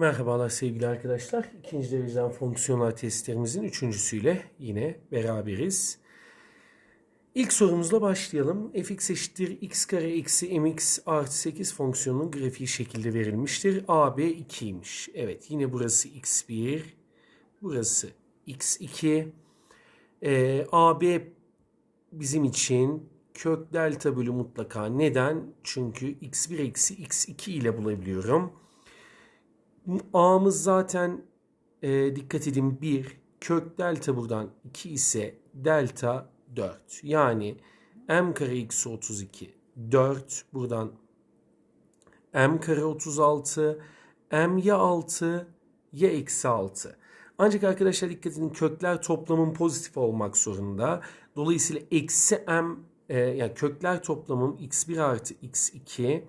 Merhabalar sevgili arkadaşlar. İkinci dereceden fonksiyonel testlerimizin üçüncüsüyle yine beraberiz. İlk sorumuzla başlayalım. fx eşittir x kare eksi mx artı 8 fonksiyonunun grafiği şekilde verilmiştir. AB 2'ymiş. Evet yine burası x1, burası x2. Ee, AB bizim için kök delta bölü mutlaka. Neden? Çünkü x1 eksi x2 ile bulabiliyorum. A'mız zaten e, dikkat edin 1. Kök delta buradan 2 ise delta 4. Yani m kare eksi 32 4. Buradan m kare 36 m ya 6 ya eksi 6. Ancak arkadaşlar dikkat edin kökler toplamın pozitif olmak zorunda. Dolayısıyla eksi m e, yani kökler toplamım x1 artı x2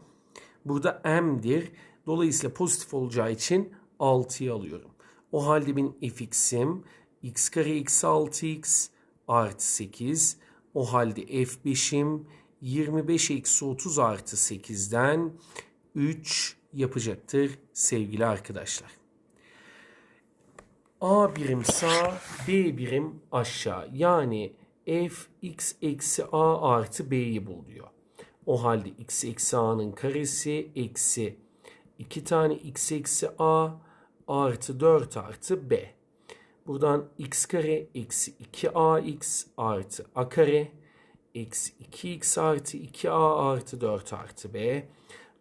burada m'dir. Dolayısıyla pozitif olacağı için 6'yı alıyorum. O halde benim fx'im x kare eksi 6x artı 8. O halde f5'im 25 eksi 30 artı 8'den 3 yapacaktır sevgili arkadaşlar. A birim sağ, B birim aşağı. Yani f x eksi a artı b'yi bul diyor. O halde x eksi a'nın karesi eksi 2 tane x eksi a artı 4 artı b. Buradan x kare eksi 2ax artı a kare eksi 2x artı 2a artı 4 artı b.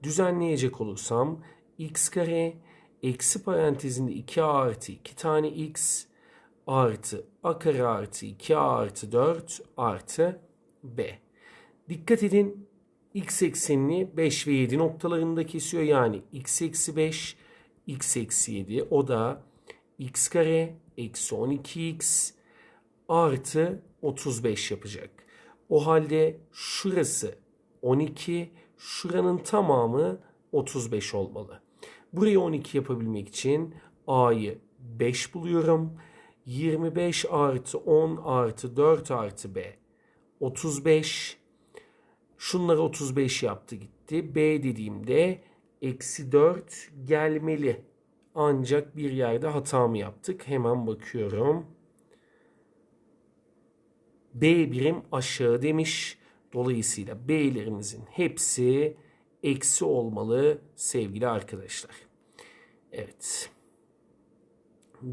Düzenleyecek olursam x kare eksi parantezinde 2a artı 2 tane x artı a kare artı 2a artı 4 artı b. Dikkat edin x eksenini 5 ve 7 noktalarında kesiyor. Yani x eksi 5, x eksi 7 o da x kare eksi 12x artı 35 yapacak. O halde şurası 12, şuranın tamamı 35 olmalı. Burayı 12 yapabilmek için a'yı 5 buluyorum. 25 artı 10 artı 4 artı b 35 Şunları 35 yaptı gitti. B dediğimde eksi 4 gelmeli. Ancak bir yerde hata mı yaptık? Hemen bakıyorum. B birim aşağı demiş. Dolayısıyla B'lerimizin hepsi eksi olmalı sevgili arkadaşlar. Evet.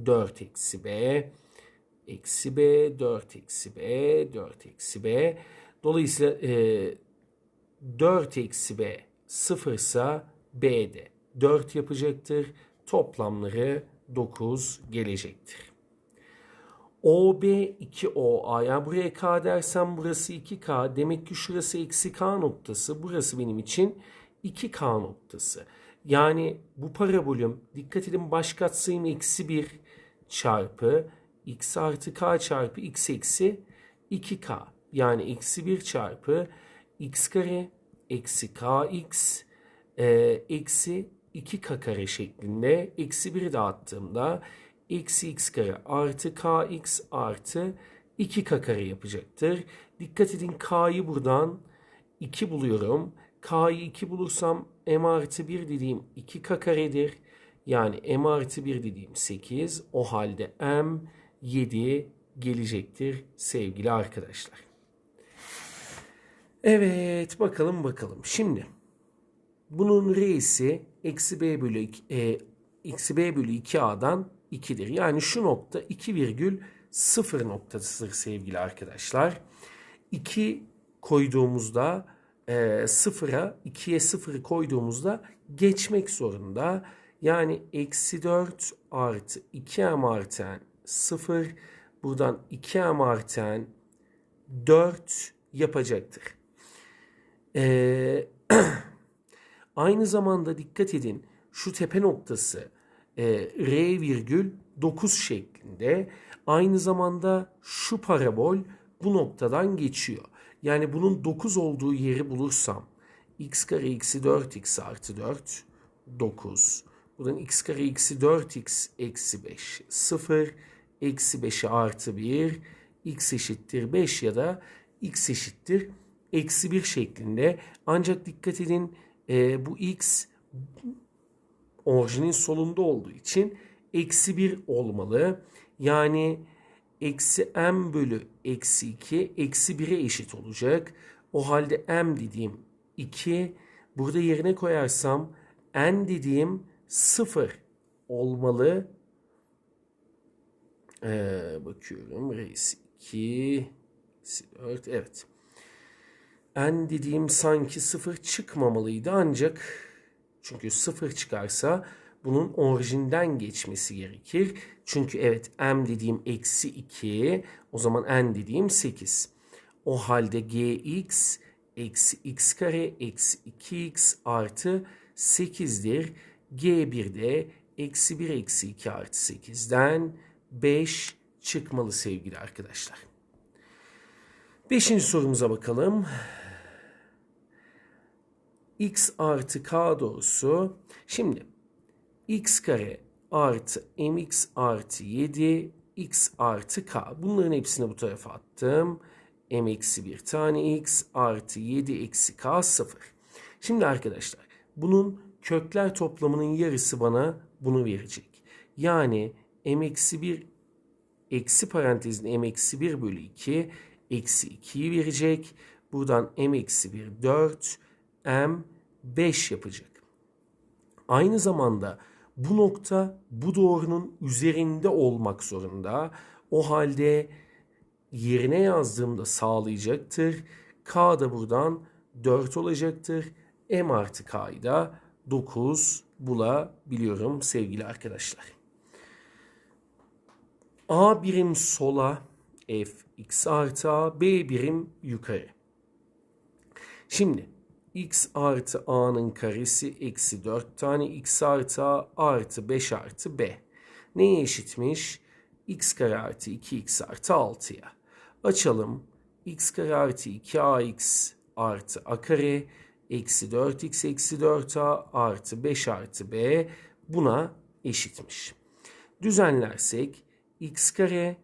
4 eksi B, eksi B, 4 eksi B, 4 eksi B. Dolayısıyla e, 4 eksi b 0 ise b'de 4 yapacaktır. Toplamları 9 gelecektir. OB 2OA yani buraya K dersem burası 2K demek ki şurası eksi K noktası burası benim için 2K noktası. Yani bu parabolüm dikkat edin baş katsayım eksi 1 çarpı x artı k çarpı x eksi 2k yani eksi 1 çarpı x kare eksi kx e, eksi 2k kare şeklinde eksi 1'i dağıttığımda eksi x kare artı kx artı 2k kare yapacaktır. Dikkat edin k'yı buradan 2 buluyorum. k'yı 2 bulursam m artı 1 dediğim 2k karedir. Yani m artı 1 dediğim 8. O halde m 7 gelecektir sevgili arkadaşlar. Evet bakalım bakalım. Şimdi bunun reisi eksi b bölü 2, e, eksi b bölü 2a'dan 2'dir. Yani şu nokta 2 virgül 0 noktasıdır sevgili arkadaşlar. 2 koyduğumuzda e, 0'a 2'ye 0'ı koyduğumuzda geçmek zorunda. Yani eksi 4 artı 2m artı 0 buradan 2m artı 4 yapacaktır. Ee, aynı zamanda dikkat edin şu tepe noktası e, R virgül 9 şeklinde aynı zamanda şu parabol bu noktadan geçiyor. Yani bunun 9 olduğu yeri bulursam x kare eksi 4x artı 4 9. Buradan x kare eksi 4x eksi 5 0 eksi 5'e artı 1 x eşittir 5 ya da x eşittir eksi 1 şeklinde. Ancak dikkat edin e, bu x orijinin solunda olduğu için eksi 1 olmalı. Yani eksi m bölü eksi 2 eksi 1'e eşit olacak. O halde m dediğim 2 burada yerine koyarsam n dediğim 0 olmalı. Ee, bakıyorum. Reis 2 4 evet. N dediğim sanki 0 çıkmamalıydı ancak çünkü 0 çıkarsa bunun orijinden geçmesi gerekir. Çünkü evet m dediğim eksi 2 o zaman n dediğim 8. O halde gx eksi x kare eksi 2x artı 8'dir. g1 de eksi 1 eksi 2 artı 8'den 5 çıkmalı sevgili arkadaşlar. Beşinci sorumuza bakalım. X artı k doğrusu. Şimdi x kare artı mx artı 7 x artı k. Bunların hepsini bu tarafa attım. m eksi bir tane x artı 7 eksi k 0. Şimdi arkadaşlar bunun kökler toplamının yarısı bana bunu verecek. Yani m eksi 1 eksi parantezin m eksi 1 bölü 2 eksi 2'yi verecek. Buradan m eksi 1 4 m 5 yapacak. Aynı zamanda bu nokta bu doğrunun üzerinde olmak zorunda. O halde yerine yazdığımda sağlayacaktır. K da buradan 4 olacaktır. M artı K'yı da 9 bulabiliyorum sevgili arkadaşlar. A birim sola f x artı a b birim yukarı. Şimdi x artı a'nın karesi eksi 4 tane x artı a artı 5 artı b. Neye eşitmiş? x kare artı 2x artı 6'ya. Açalım. x kare artı 2ax artı a kare eksi 4x eksi 4a artı 5 artı b buna eşitmiş. Düzenlersek x kare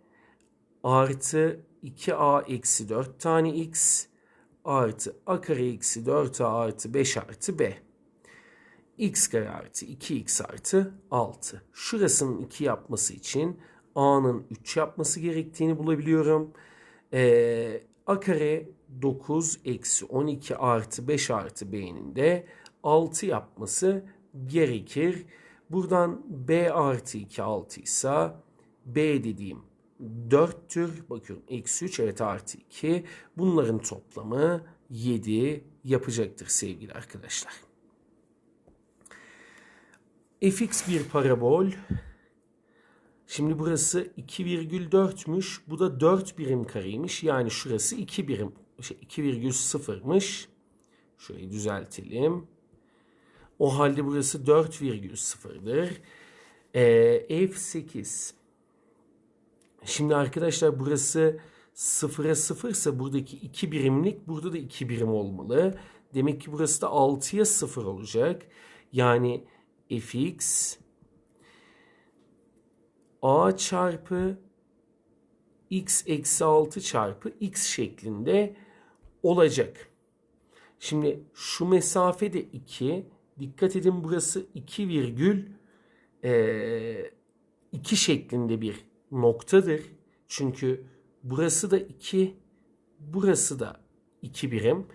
artı 2a eksi 4 tane x artı a kare eksi 4a artı 5 artı b. x kare artı 2x artı 6. Şurasının 2 yapması için a'nın 3 yapması gerektiğini bulabiliyorum. Ee, a kare 9 eksi 12 artı 5 artı b'nin de 6 yapması gerekir. Buradan b artı 2 6 ise b dediğim 4'tür. Bakıyorum eksi 3 evet artı 2. Bunların toplamı 7 yapacaktır sevgili arkadaşlar. fx bir parabol. Şimdi burası 2,4'müş. Bu da 4 birim kareymiş. Yani şurası 2 birim. Şey, 2,0'mış. Şurayı düzeltelim. O halde burası 4,0'dır. Ee, f8 Şimdi arkadaşlar burası sıfıra sıfırsa buradaki 2 birimlik burada da 2 birim olmalı. Demek ki burası da 6'ya 0 olacak. Yani fx a çarpı x eksi 6 çarpı x şeklinde olacak. Şimdi şu mesafe de 2. Dikkat edin burası 2 virgül 2 şeklinde bir noktadır. Çünkü burası da 2, burası da 2 birim.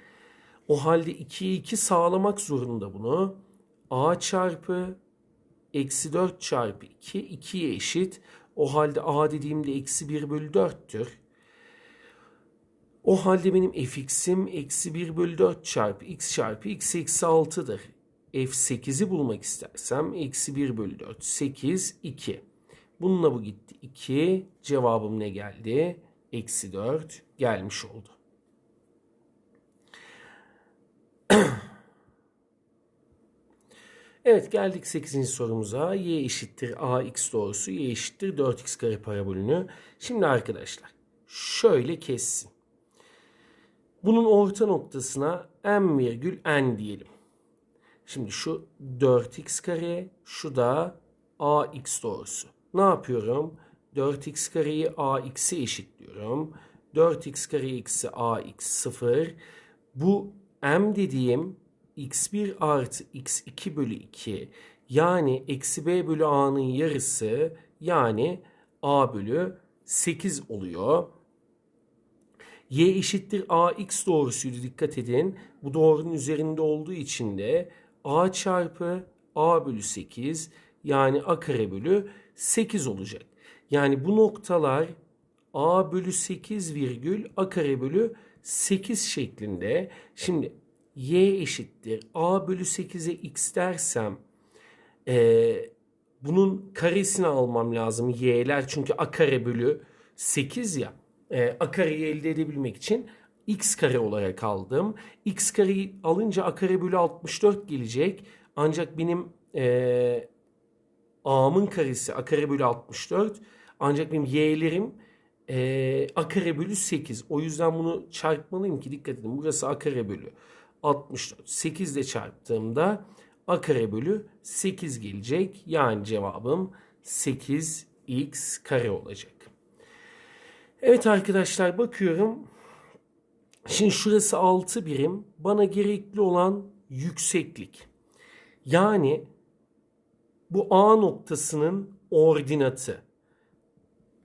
O halde 2'ye 2 sağlamak zorunda bunu. A çarpı eksi 4 çarpı 2 2'ye eşit. O halde A dediğimde eksi 1 bölü 4'tür. O halde benim fx'im eksi 1 bölü 4 çarpı x çarpı x eksi 6'dır. f8'i bulmak istersem eksi 1 bölü 4 8 2. Bununla bu gitti 2. Cevabım ne geldi? Eksi 4 gelmiş oldu. evet geldik 8. sorumuza. Y eşittir ax doğrusu y eşittir 4x kare parabolünü. Şimdi arkadaşlar şöyle kessin. Bunun orta noktasına m virgül n diyelim. Şimdi şu 4x kare şu da ax doğrusu. Ne yapıyorum? 4x kareyi ax'e eşitliyorum. 4x kare eksi ax 0. Bu m dediğim x1 artı x2 bölü 2 Yani eksi b bölü a'nın yarısı yani a bölü 8 oluyor. y eşittir ax doğrusuydu dikkat edin. Bu doğrunun üzerinde olduğu için de a çarpı a bölü 8 yani a kare bölü 8 olacak. Yani bu noktalar a bölü 8 virgül a kare bölü 8 şeklinde. Şimdi y eşittir a bölü 8'e x dersem e, bunun karesini almam lazım y'ler çünkü a kare bölü 8 ya. E, a kareyi elde edebilmek için x kare olarak aldım. x kareyi alınca a kare bölü 64 gelecek. Ancak benim e, a'mın karesi a kare bölü 64. Ancak benim y'lerim e, a kare bölü 8. O yüzden bunu çarpmalıyım ki dikkat edin. Burası a kare bölü 64. 8 ile çarptığımda a kare bölü 8 gelecek. Yani cevabım 8x kare olacak. Evet arkadaşlar bakıyorum. Şimdi şurası 6 birim. Bana gerekli olan yükseklik. Yani bu A noktasının ordinatı.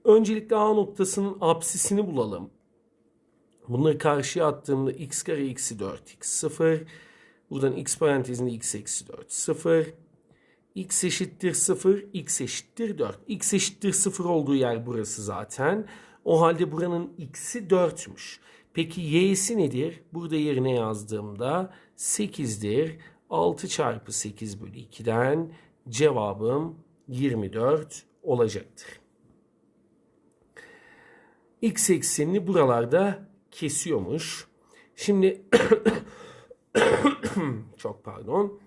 Öncelikle A noktasının apsisini bulalım. Bunları karşıya attığımda x kare eksi 4 x 0. Buradan x parantezinde x eksi 4 0. x eşittir 0 x eşittir 4. x eşittir 0 olduğu yer burası zaten. O halde buranın x'i 4'müş. Peki y'si nedir? Burada yerine yazdığımda 8'dir. 6 çarpı 8 bölü 2'den cevabım 24 olacaktır. X eksenini buralarda kesiyormuş. Şimdi çok pardon.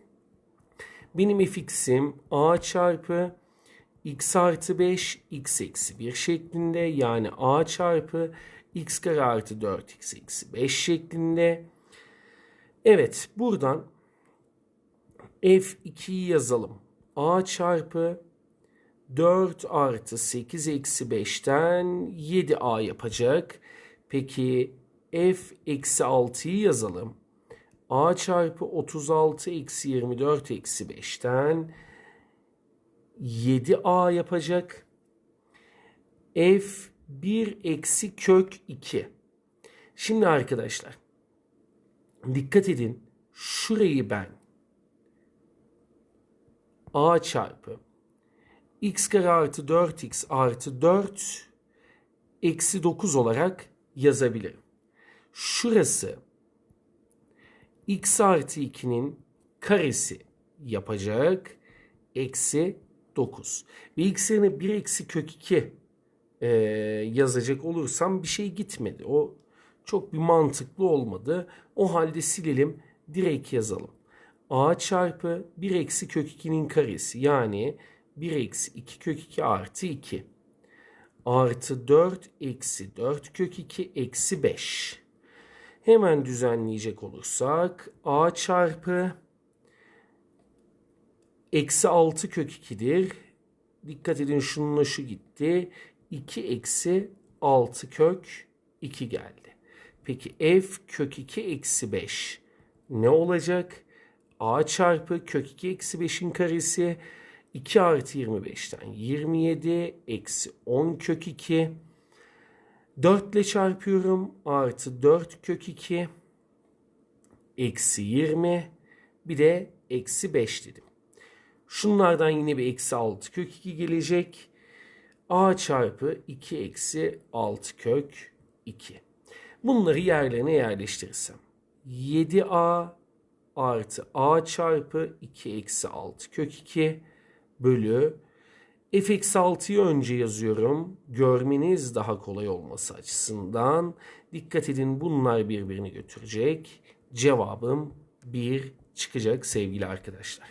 Benim fx'im a çarpı x artı 5 x eksi 1 şeklinde yani a çarpı x kare artı 4x eksi 5 şeklinde. Evet buradan f2'yi yazalım. A çarpı 4 artı 8 eksi 5'ten 7a yapacak. Peki f eksi 6'yı yazalım. a çarpı 36 eksi 24 eksi 5'ten 7a yapacak. f 1 eksi kök 2. Şimdi arkadaşlar dikkat edin şurayı ben a çarpı x kare artı 4x artı 4 eksi 9 olarak yazabilirim. Şurası x artı 2'nin karesi yapacak. Eksi 9. Ve x yerine 1 eksi kök 2 e, yazacak olursam bir şey gitmedi. O çok bir mantıklı olmadı. O halde silelim. Direkt yazalım. A çarpı 1 eksi kök 2'nin karesi yani 1 eksi 2 kök 2 artı 2 artı 4 eksi 4 kök 2 eksi 5. Hemen düzenleyecek olursak a çarpı eksi 6 kök 2'dir. Dikkat edin şununla şu gitti. 2 eksi 6 kök 2 geldi. Peki f kök 2 eksi 5 ne olacak? A çarpı kök 2 eksi 5'in karesi 2 artı 25'ten 27 eksi 10 kök 2 4 ile çarpıyorum artı 4 kök 2 eksi 20 bir de eksi 5 dedim. Şunlardan yine bir eksi 6 kök 2 gelecek. a çarpı 2 eksi 6 kök 2. Bunları yerlerine yerleştirirsem 7a artı a çarpı 2 eksi 6 kök 2 bölü fx6'yı önce yazıyorum. Görmeniz daha kolay olması açısından. Dikkat edin bunlar birbirini götürecek. Cevabım 1 çıkacak sevgili arkadaşlar.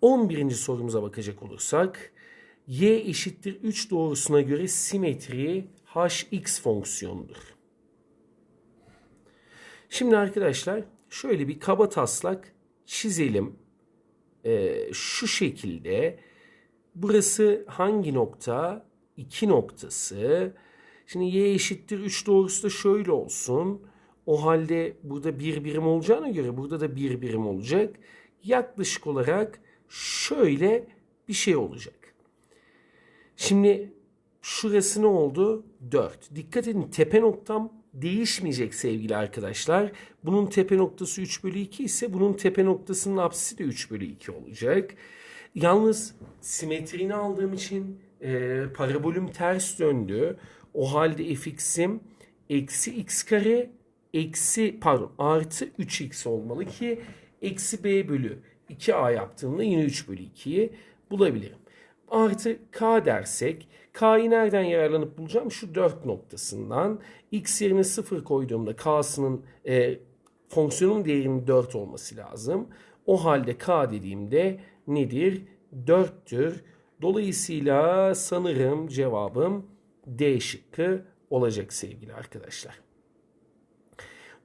11. sorumuza bakacak olursak y eşittir 3 doğrusuna göre simetri hx fonksiyonudur. Şimdi arkadaşlar şöyle bir kaba taslak çizelim e, şu şekilde burası hangi nokta? 2 noktası. Şimdi y eşittir 3 doğrusu da şöyle olsun. O halde burada bir birim olacağına göre burada da bir birim olacak. Yaklaşık olarak şöyle bir şey olacak. Şimdi şurası ne oldu? 4. Dikkat edin tepe noktam değişmeyecek sevgili arkadaşlar. Bunun tepe noktası 3 bölü 2 ise bunun tepe noktasının apsisi de 3 bölü 2 olacak. Yalnız simetrini aldığım için e, parabolüm ters döndü. O halde fx'im eksi x kare eksi pardon artı 3x olmalı ki eksi b bölü 2a yaptığımda yine 3 bölü 2'yi bulabilirim. Artı k dersek k'yı nereden yararlanıp bulacağım? Şu 4 noktasından x yerine 0 koyduğumda k'sının e, fonksiyonun değerinin 4 olması lazım. O halde k dediğimde nedir? 4'tür. Dolayısıyla sanırım cevabım D şıkkı olacak sevgili arkadaşlar.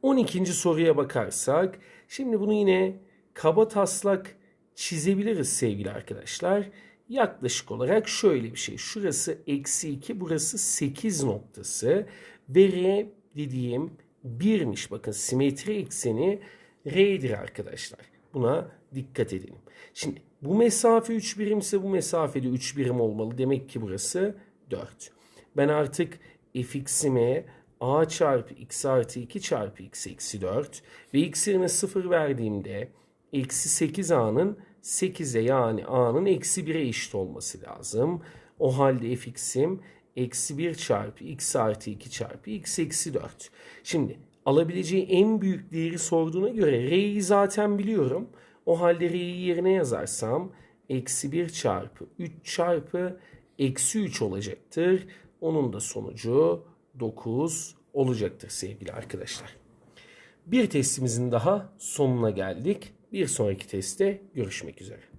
12. soruya bakarsak şimdi bunu yine kaba taslak çizebiliriz sevgili arkadaşlar. Yaklaşık olarak şöyle bir şey. Şurası eksi 2 burası 8 noktası ve R dediğim 1'miş. Bakın simetri ekseni R'dir arkadaşlar. Buna dikkat edelim. Şimdi bu mesafe 3 birimse bu mesafede 3 birim olmalı. Demek ki burası 4. Ben artık fx'ime a çarpı x artı 2 çarpı x eksi 4 ve x yerine 0 verdiğimde eksi 8a'nın 8'e yani a'nın eksi 1'e eşit olması lazım. O halde fx'im eksi 1 çarpı x artı 2 çarpı x eksi 4. Şimdi alabileceği en büyük değeri sorduğuna göre r'yi zaten biliyorum. O halde r'yi yerine yazarsam eksi 1 çarpı 3 çarpı eksi 3 olacaktır. Onun da sonucu 9 olacaktır sevgili arkadaşlar. Bir testimizin daha sonuna geldik. Bir sonraki testte görüşmek üzere.